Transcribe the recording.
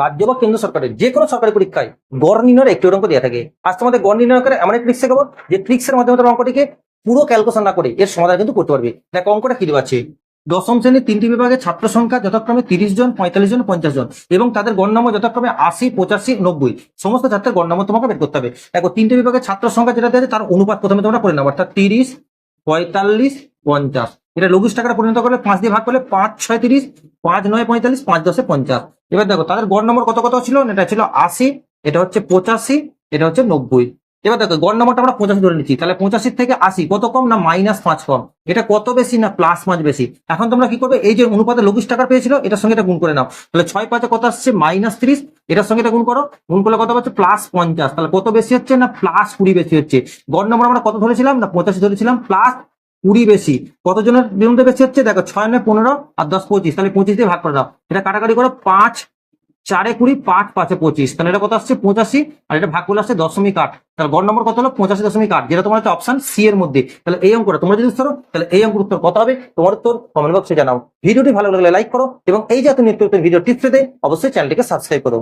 রাজ্য বা কেন্দ্র সরকারের যে কোনো সরকারি পরীক্ষায় গড় নির্ণয়ের একটি অঙ্ক দেওয়া থাকে। আজ তোমাদের গড় নির্ণয় করে এমন একটি ট্রিক্স শেখাবো, যে ট্রিক্সের মাধ্যমে তোমার অঙ্কটিকে পুরো ক্যালকুলেশন না করে এর সমাধান কিন্তু করতে পারবে। দেখো, অঙ্কটা কি দেওয়া আছে? দশম শ্রেণির তিনটি বিভাগে ছাত্র সংখ্যা যথাক্রমে তিরিশ জন, পঁয়তাল্লিশ জন, পঞ্চাশ জন এবং তাদের গড় নম্বর যথাক্রমে আশি, পঁচাশি, নব্বই। সমস্ত ছাত্রের গড় নম্বর তোমাকে বের করতে হবে। দেখো, তিনটি বিভাগে ছাত্র সংখ্যা যেটা আছে, তার অনুপাত প্রথমে তোমরা করে নেব অর্থাৎ তিরিশ, পঁয়তাল্লিশ, পঞ্চাশ। এটা লঘু টাকাটা পরিণত করলে পাঁচ দিয়ে ভাগ করলে পাঁচ, ছয়, তিরিশ পাঁচ নয় পঁয়তাল্লিশ, পাঁচ দশে পঞ্চাশ। এবার দেখো, তাদের গড় নম্বর কত কত ছিল? এটা ছিল আশি, এটা হচ্ছে পঁচাশি, এটা হচ্ছে নব্বই। এবার দেখো, গড় নম্বরটা আমরা পঁচাশি ধরে নিচ্ছি। তাহলে পঁচাশির থেকে আশি, কত কম না মাইনাস পাঁচ কম? এটা কত বেশি না প্লাস পাঁচ বেশি? এখন তোমরা কি করবে? এই যে অনুপাতে লঘু টাকা পেয়েছিল, এটার সঙ্গে এটা গুণ করে নাও। তাহলে ছয় পাঁচে কত আসছে? মাইনাস ত্রিশ। এটার সঙ্গে এটা গুণ করো। গুণ করলে কত হচ্ছে প্লাস পঞ্চাশ। তাহলে কত বেশি হচ্ছে না প্লাস কুড়ি বেশি হচ্ছে? গড় নম্বর আমরা কত ধরেছিলাম? না পঁচাশি ধরেছিলাম? প্লাস কুড়ি বেশি। কতজনের বিরুদ্ধে বেশি হচ্ছে? দেখো, ছয় নয় পনেরো আর দশ পঁচিশ। তাহলে পঁচিশ দিয়ে ভাগ করে দাও। এটা কাটাকাটি করো, পাঁচ, চারে কুড়ি, পাঁচ, পাঁচে পঁচিশ। তাহলে এটা কত আসছে? পঁচাশি। আর এটা ভাগ করলে আসছে দশমিক আট। তাহলে গড় নম্বর কত হলো? পঁচাশি দশমিক আট। যেটা তোমার হচ্ছে অপশন সি এর মধ্যে। তাহলে এই অঙ্কটা তোমরা যদি ধরো তাহলে এই অঙ্কের উত্তর কত হবে? তোমার উত্তর কমেন্ট বক্সে জানাও। ভিডিওটি ভালো লাগলে লাইক করো এবং এই জাতীয় নিত্য নতুন ভিডিও টিপস পেতে অবশ্যই চ্যানেলটিকে সাবস্ক্রাইব করো।